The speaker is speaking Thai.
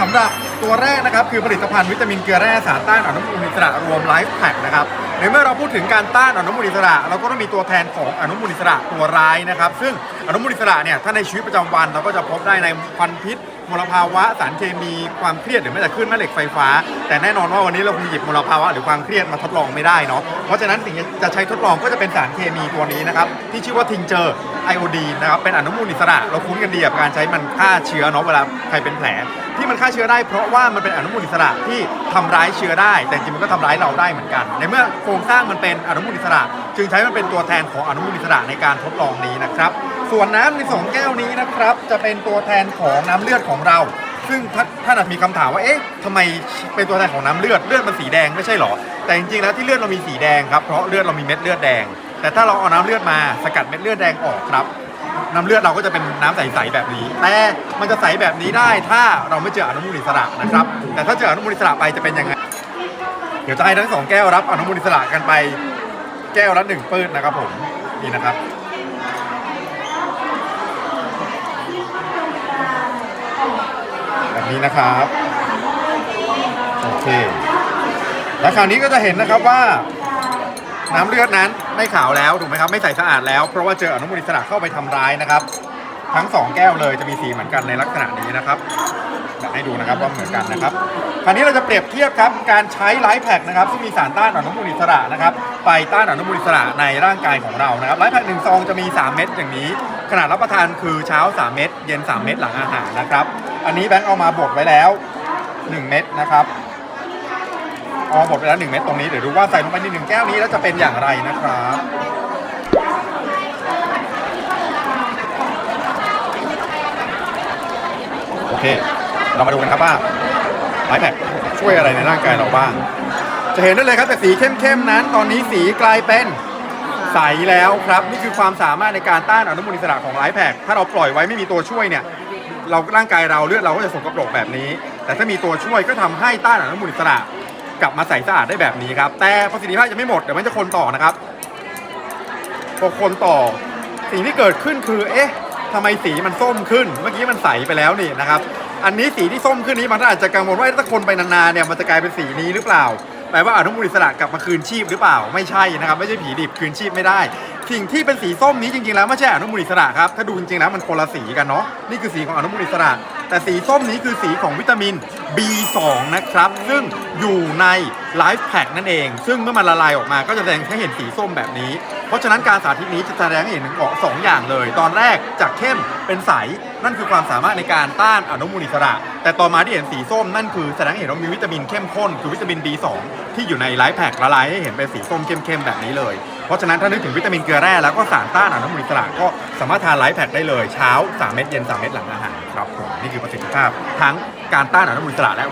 สำหรับตัวแรกนะครับคือผลิตภัณฑ์วิตามินเกลือแร่สารต้านอนุมูลอิสระรวมไลฟ์แพคนะครับในเมื่อเราพูดถึงการต้านอนุมูลอิสระ เราก็ต้องมีตัวแทนของอนุมูลอิสระตัวร้ายนะครับ ซึ่ง อนุมูลอิสระเนี่ยถ้าในชีวิตประจำวันเราก็จะพบได้ในควันพิษมลภาวะสารเคมีความเครียดหรือแม้แต่คลื่นแม่เหล็กไฟฟ้า แต่แน่นอนว่าวันนี้เราคงหยิบมลภาวะหรือความเครียดมาทดลองไม่ได้เนาะเพราะฉะนั้นสิ่งที่จะใช้ทดลองก็จะเป็นสารเคมีตัวนี้นะครับที่ชื่อว่าทิงเจอร์ไอโอดีนะครับเป็นอนุมูลอิสระ เราคุ้นกันดีกับการใช้มันฆ่าเชื้อเนาะเวลาใครเป็นแผล ที่มันฆ่าเชื้อได้เพราะว่ามันเป็นอนุมูลอิสระที่ทำร้ายเชื้อได้ แต่จริงมันก็ทำร้ายเราได้เหมือนกัน ในเมื่อโครงสร้างมันเป็นอนุมูลอิสระ จึงใช้มันเป็นตัวแทนของอนุมูลอิสระในการทดลองนี้นะครับ ส่วนน้ำในสองแก้วนี้นะครับ จะเป็นตัวแทนของน้ำเลือดของเรา ซึ่งท่านท่านอาจมีคำถามว่าเอ๊ะทำไมเป็นตัวแทนของน้ำเลือดเลือดมันสีแดงไม่ใช่หรอ แต่จริงๆแล้วที่เลือดเรามีสีแดงครับเพราะเลือดเรามีเม็ดเลือดแดง แต่ถ้าเราเอาน้ำเลือดมาสกัดเม็ดเลือดแดงออกครับ น้ำเลือดเราก็จะเป็นน้ำใสๆแบบนี้ แต่มันจะใสแบบนี้ได้ถ้าเราไม่เจออนุมูลอิสระนะครับ แต่ถ้าเจออนุมูลอิสระไปจะเป็นยังไงเดี๋ยวจะให้ทั้งสองแก้วรับอนุมูลอิสระกันไปแก้วละหนึ่งปื้ดนะครับผมนี่นะครับ แบบนี้นะครับโอเคแล้วคราวนี้ก็จะเห็นนะครับว่า น้ำเลือดนั้นไม่ขาวแล้วถูกไหมครับไม่ใสสะอาดแล้วเพราะว่าเจออนุมูลอิสระเข้าไปทำร้ายนะครับ ทั้งสองแก้วเลยจะมีสีเหมือนกันในลักษณะนี้นะครับอยากให้ดูนะครับว่าเหมือนกันนะครับคราวนี้เราจะเปรียบเทียบครับการใช้ไลฟ์แพคนะครับซึ่งมีสารต้านอนุมูลอิสระนะครับไปต้านอนุมูลอิสระในร่างกายของเรานะครับไลฟ์แพคหนึ่งซองจะมี 3 เม็ดอย่างนี้ ขนาดรับประทานคือเช้า 3 เม็ดเย็น 3 เม็ดหลังอาหารนะครับ อันนี้แบงค์เอามาบดไว้แล้ว 1 เม็ดนะครับเอาบดไปแล้วหนึ่งเม็ดตรงนี้เดี๋ยวดูว่าใส่ลงไปในหนึ่งแก้วนี้แล้วจะเป็นอย่างไรนะครับโอเค เรามาดูกันครับว่าไลฟ์แพช่วยอะไรในร่างกายเราบ้างจะเห็นได้เลยครับแต่สีเข้มๆนั้นตอนนี้สีกลายเป็น ใสแล้วครับ นี่คือความสามารถในการต้านอนุมูลอิสระของไลฟ์แพคถ้าเราปล่อยไว้ไม่มีตัวช่วยเนี่ยเราร่างกายเราเลือดเราก็จะสกปรกแบบนี้ แต่ถ้ามีตัวช่วยก็ทำให้ต้านอนุมูลอิสระ กลับมาใสสะอาดได้แบบนี้ครับแต่ประสิทธิภาพยังไม่หมดเดี๋ยวมันจะคนต่อนะครับพอคนต่อสิ่งที่เกิดขึ้นคือ เอ๊ะทำไมสีมันส้มขึ้น เมื่อกี้มันใสไปแล้วนี่นะครับ อันนี้สีที่ส้มขึ้นนี้มันอาจจะกังวลว่าถ้าคนไปนานๆเนี่ยมันจะกลายเป็นสีนี้หรือเปล่า แปลว่าอนุมูลอิสระกลับมาคืนชีพหรือเปล่าไม่ใช่นะครับไม่ใช่ผีดิบคืนชีพไม่ได้ สิ่งที่เป็นสีส้มนี้จริงๆแล้วไม่ใช่อนุมูลอิสระครับถ้าดูจริงๆแล้วมันคนละสีกันเนาะนี่คือสีของอนุมูลอิสระ แต่สีส้มนี้คือสีของวิตามิน B2 นะครับซึ่งอยู่ในไลฟ์แพคนั่นเอง ซึ่งเมื่อมันละลายออกมาก็จะแสดงให้เห็นสีส้มแบบนี้ เพราะฉะนั้นการสาธิตนี้จะแสดงให้เห็นถึงสองอย่างเลย ตอนแรกจากเข้มเป็นใส นั่นคือความสามารถในการต้านอนุมูลอิสระ แต่ต่อมาที่เห็นสีส้มนั่นคือแสดงให้เห็นว่ามีวิตามินเข้มข้น คือวิตามิน B2 ที่อยู่ในไลฟ์แพ k ละลายให้เห็นเป็นสีส้มเข้มๆแบบนี้เลย เพราะฉะนั้นถ้านึกถึงวิตามินเกลือแร่แล้วก็สารต้านอนุมูลอิสระก็สามารถทานไลฟ์แพ k ได้เลยเช้า 3 เม็ดเย็น 3 เม็ดหลังอาหารครับผมนี่คือประสิทธิภาพทั้งการต้านอนุมูลอิสระและ